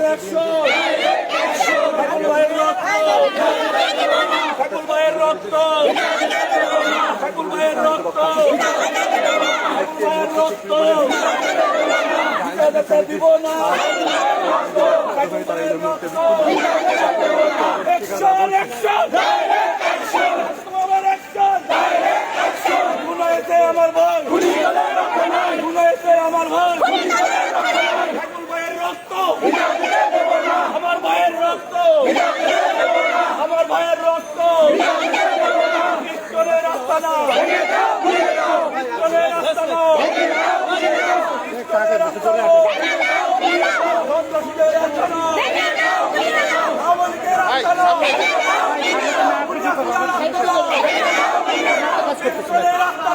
আমাদের অ্যাকশন ঠাকুর ভাইয়ের রক্ত। ঠাকুর ভাইয়ের রক্ত। ঠাকুর ভাইয়ের রক্ত। ঠাকুর ভাইয়ের রক্ত। দিব না। ঠাকুর ভাইয়ের রক্ত। অ্যাকশন অ্যাকশন আমার ভাই আমার ভাই ভাইয়ের রক্ত। আমার ভাইয়ের রক্ত। আমার ভাইয়ের রক্ত। রাস্তা না রাস্তা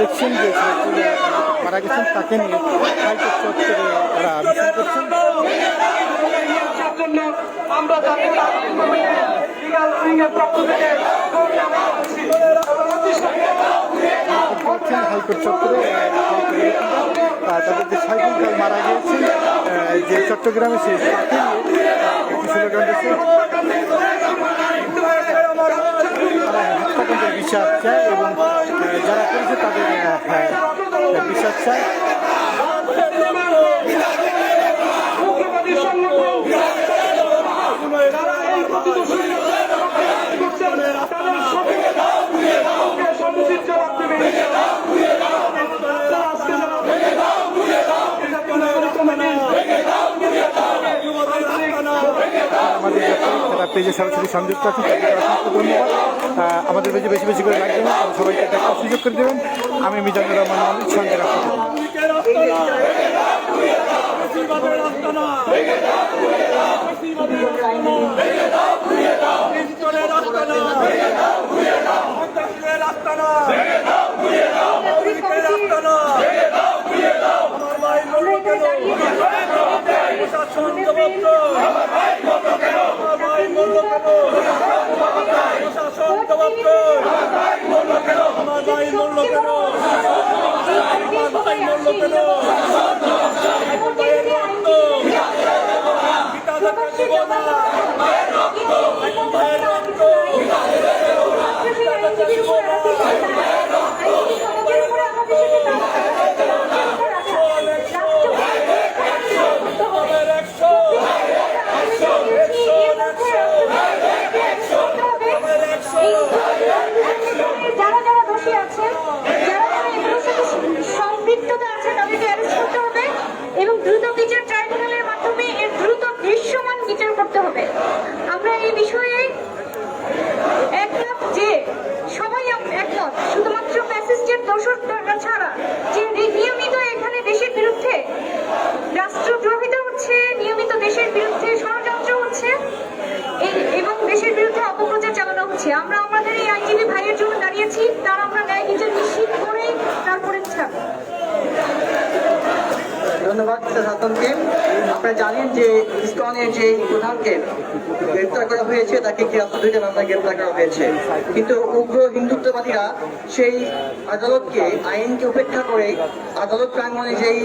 দেখছেন যে মারা গেছেন তাকে নিয়ে হাইকোর্ট চত্বরে ওরা মিছিল করছেন আমরা। করছেন হাইকোর্ট চত্বরে তাদের যে সাইকেল মারা গিয়েছে যে চট্টগ্রামে সে তাকে নিয়ে একটি স্লোগান দিচ্ছে বিশ্বাস চায় এবং যারা করেছে তাদের বিচার চায়। আপনারা আজকে যারা এই জাতীয় নাগরিক কমিটি আমাদের যারা পেজে সরাসরি সংযুক্ত অসংখ্য ধন্যবাদ। আমাদের পেজে বেশি বেশি করে লাইক দেবেন এবং সবাইকে একটা সুযোগ করে দেবেন। আমি মিজানুর রহমান মালিক সঙ্গে রাখতে বেশিরভাগের রাস্তা না বেশিরভাগের রাস্তা না ইঞ্চলের রাস্তা না সন্ত্রাসীদের রাস্তা না আওয়ামীলীগের রাস্তা না আমার ভাই মরল কেন প্রশাসন জবাব দাও। আমার ভাই মরল কেন প্রশাসন জবাব দাও। আমার ভাই মরল কেন আমার ভাই মরল কেন ঠাকুর ভাইয়ের রক্ত ভাইয়ের রক্ত এই বিষয়ে একমত যে সবাই আম- একমত শুধুমাত্র প্যাসেঞ্জার দোষর ছাড়া যে নি- নিয়মিত এখানে দেশের বিরুদ্ধে রাষ্ট্রদ্রোহিতা হচ্ছে নিয়মিত দেশের বিরুদ্ধে ষড়যন্ত্র হচ্ছে এই- এবং দেশের বিরুদ্ধে অপপ্রচার চালানো হচ্ছে আমরা আমাদের এই আইনজীবী ভাইয়ের জন্য দাঁড়িয়েছি তার আমরা ন্যায় বিচার নিশ্চিত করেই তারপরে ছাড় ধন্যবাদ স্যার আপনারা জানেন যে ইসকনের যে প্রধানকে গ্রেপ্তার করা হয়েছে, তাকে কি দুইটা মামলায় গ্রেপ্তার করা হয়েছে। কিন্তু উগ্র হিন্দুত্ববাদীরা সেই আদালতকে, আইনকে উপেক্ষা করে আদালত প্রাঙ্গণে যেই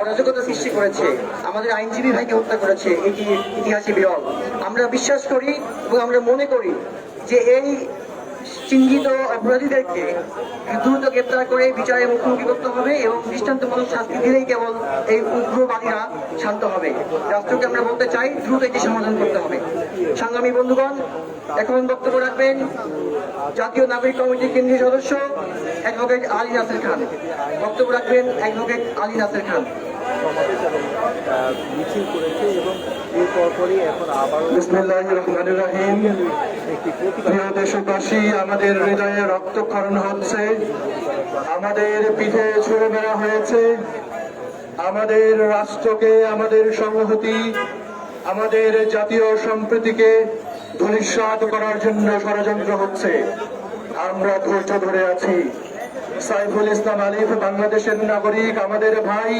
অরাজকতা সৃষ্টি করেছে, আমাদের আইনজীবী ভাইকে হত্যা করেছে, এটি ইতিহাসে বিরল। আমরা বিশ্বাস করি এবং আমরা মনে করি যে এই চিহ্নিত অপরাধীদেরকে দ্রুত গ্রেপ্তার করে বিচারের মুখোমুখি করতে হবে এবং দৃষ্টান্তমূলক শাস্তি দিলেই কেবল এই উগ্রবাদীরা শান্ত হবে। রাষ্ট্রকে আমরা বলতে চাই, দ্রুত এটি সমাধান করতে হবে। সংগ্রামী বন্ধুগণ, এখন বক্তব্য রাখবেন জাতীয় নাগরিক কমিটির কেন্দ্রীয় সদস্য অ্যাডভোকেট আলী নাসের খান। বক্তব্য রাখবেন অ্যাডভোকেট আলী নাসের খান। মিছিল করেছে এবং এখন আবারও প্রিয় দেশবাসী আমাদের হৃদয়ে রক্তক্ষরণ হচ্ছে। আমাদের পিঠে ছুড়ে বেড়া হয়েছে। আমাদের রাষ্ট্রকে আমাদের সংহতি আমাদের জাতীয় সম্প্রীতিকে ধূলিসাৎ করার জন্য ষড়যন্ত্র হচ্ছে। আমরা ধৈর্য ধরে আছি। সাইফুল ইসলাম আলিফ, বাংলাদেশের নাগরিক, আমাদের ভাই,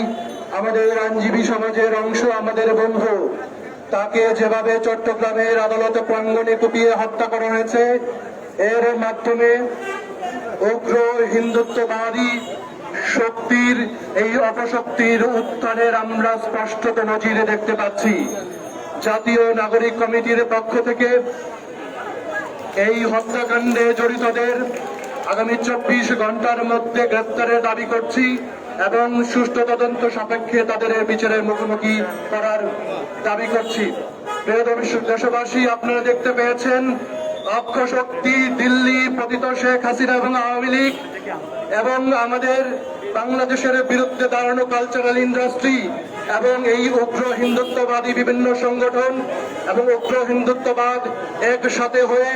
আমাদের আইনজীবী সমাজের অংশ, আমাদের বন্ধু। তাকে যেভাবে চট্টগ্রামের আদালত প্রাঙ্গণে কুপিয়ে হত্যা করা হয়েছে, এর মাধ্যমে উগ্র হিন্দুত্ববাদী শক্তির এই অপশক্তির উত্থানের আমরা স্পষ্টত নজিরে দেখতে পাচ্ছি। জাতীয় নাগরিক কমিটির পক্ষ থেকে এই হত্যাকাণ্ডে জড়িতদের আগামী চব্বিশ ঘণ্টার মধ্যে গ্রেপ্তারের দাবি করছি এবং সুষ্ঠু তদন্ত সাপেক্ষে তাদের বিচারের মুখোমুখি করার দাবি করছি। দেশবাসী, আপনারা দেখতে পেয়েছেন অক্ষ শক্তি দিল্লি পতিত শেখ হাসিনা এবং আওয়ামী লীগ এবং আমাদের বাংলাদেশের বিরুদ্ধে দাঁড়ানো কালচারাল ইন্ডাস্ট্রি এবং এই উগ্র হিন্দুত্ববাদী বিভিন্ন সংগঠন এবং উগ্র হিন্দুত্ববাদ একসাথে হয়ে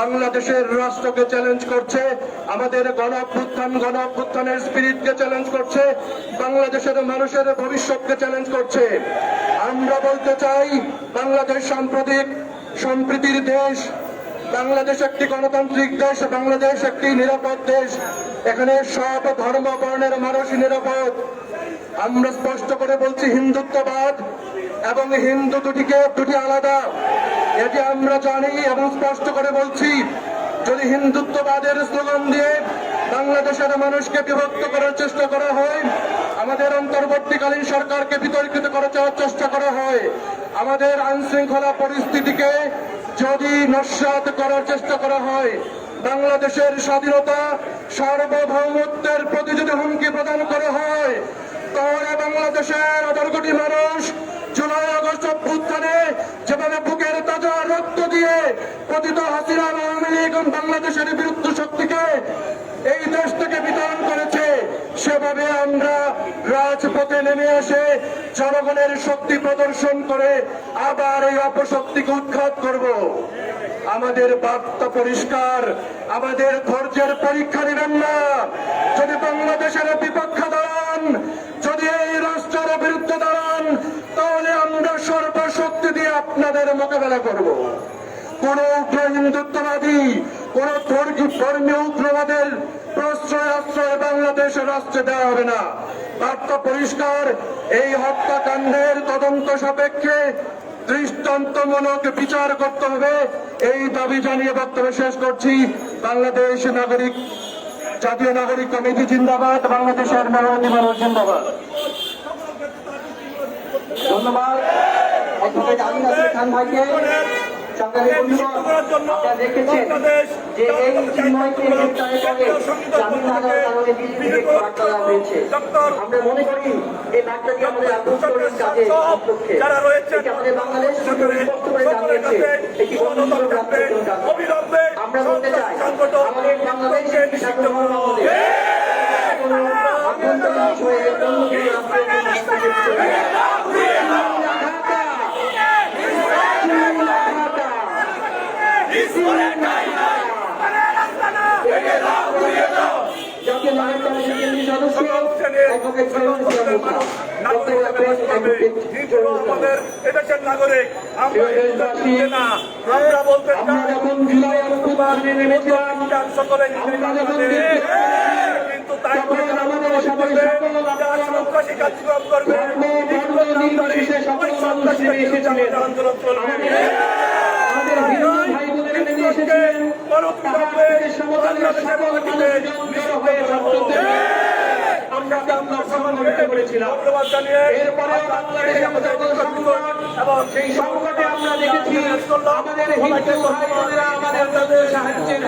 বাংলাদেশের রাষ্ট্রকে চ্যালেঞ্জ করছে, আমাদের গণ অভ্যুত্থান গণ অভ্যুত্থানের স্পিরিটকে চ্যালেঞ্জ করছে, বাংলাদেশের মানুষের ভবিষ্যৎকে চ্যালেঞ্জ করছে। আমরা বলতে চাই, বাংলাদেশ সাম্প্রতিক সম্প্রীতির দেশ, বাংলাদেশ একটি গণতান্ত্রিক দেশ, বাংলাদেশ একটি নিরাপদ দেশ। এখানে সব ধর্ম বর্ণের মানুষ নিরাপদ। আমরা স্পষ্ট করে বলছি হিন্দুত্ববাদ এবং হিন্দু দুটিকে দুটি আলাদা। এটি আমরা জানি এবং স্পষ্ট করে বলছি, যদি হিন্দুত্ববাদের স্লোগান দিয়ে বাংলাদেশের মানুষকে বিভক্ত করার চেষ্টা করা হয়, আমাদের অন্তর্বর্তীকালীন সরকারকে বিতর্কিত করার চেষ্টা করা হয়, আমাদের আইন শৃঙ্খলা পরিস্থিতিকে যদি নস্বাত করার চেষ্টা করা হয়, বাংলাদেশের স্বাধীনতা সার্বভৌমত্বের প্রতি যদি হুমকি প্রদান করা হয় তাহলে বাংলাদেশের মানুষ জুলাই আগস্ট অভ্যুত্থানে যেভাবে বুকের তাজা রক্ত দিয়ে হাসিনা আওয়ামী লীগ বাংলাদেশের বিরুদ্ধ শক্তিকে এই দেশ থেকে বিতরণ করেছে, সেভাবে আমরা রাজপথে নেমে এসে জনগণের শক্তি প্রদর্শন করে আবার এই অপশক্তিকে উৎখাত করব। আমাদের বার্তা পরিষ্কার, আমাদের ধৈর্যের পরীক্ষা নেবেন না। যদি বাংলাদেশের বিপক্ষে দাঁড়ান যদি এই রাষ্ট্রের বিরুদ্ধে দাঁড়ান, তাহলে আমরা সর্বশক্তি দিয়ে আপনাদের মোকাবেলা করব। কোন উগ্র হিন্দুত্ববাদী, কোন ধর্মী- ধর্মীয় উগ্রবাদের প্রশ্রয় আশ্রয় বাংলাদেশ রাষ্ট্রে দেওয়া হবে না। বার্তা পরিষ্কার, এই হত্যাকাণ্ডের তদন্ত সাপেক্ষে দৃষ্টান্তমূলক বিচার করতে হবে। এই দাবি জানিয়ে বক্তব্য শেষ করছি। বাংলাদেশ নাগরিক জাতীয় নাগরিক কমিটি জিন্দাবাদ, বাংলাদেশের মেরুতি মানুষ জিন্দাবাদ। ধন্যবাদ। দেখেছেন যে এই চিন্ময়কে গ্রেপ্তারের পরে জামিন থেকে বার্তা আমরা মনে করি এই বার্তাটি আমাদের আভ্যন্তরীণ কাজে পক্ষে এটি আমাদের বাংলাদেশ সরকার স্পষ্ট করে জানিয়েছে আমরা বলতে চাই আমাদের বাংলাদেশের বাংলাদেশ কোনো আভ্যন্তরীণ বিষয়ে অন্য কোনো রাষ্ট্রের কোনো হস্তক্ষেপ চলবে না। জাতীয় নাগরিক কমিশনের কেন্দ্রীয় সদস্য অ্যাডভোকেট ফেরদৌস ইসলাম মুস্তাফা। বক্তব্য রাখবেন অ্যাডভোকেট ফেরদৌস ইসলাম। আমাদের এদেশের নাগরিক আমরা আমরা বলতে সকলে কিন্তু তাই সন্ত্রাসী কার্যক্রম করবে। আন্দোলন চলবে হয়ে আমরা এরপরে বাংলাদেশে আমাদের এবং সেই সংকটে আমরা দেখেছি আমাদের হিন্দু ভাই বোনেরা আমাদের তাদের